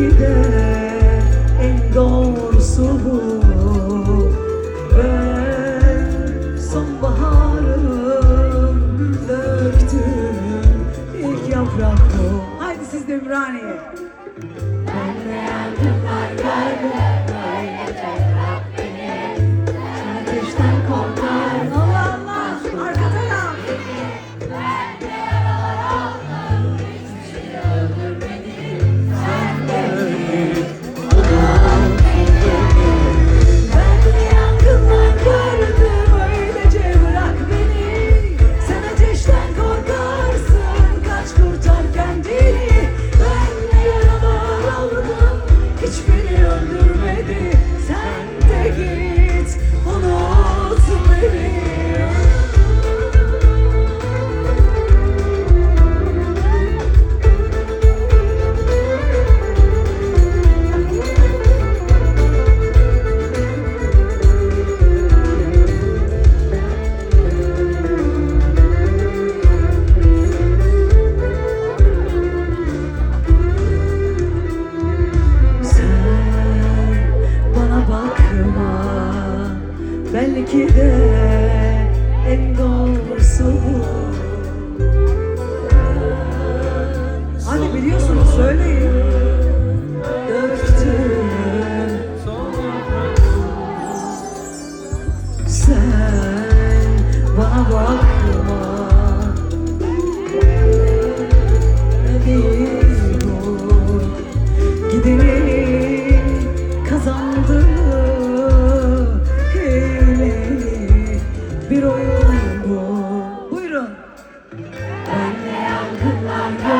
Belki de en doğrusu bu. Ben sonbaharım Döktüm ilk yaprak bu Haydi siz de Ümraniye Belki de en doğrusu. Hadi biliyorsunuz söyleyin bir oyun bu. Buyurun. Ben de yangınlar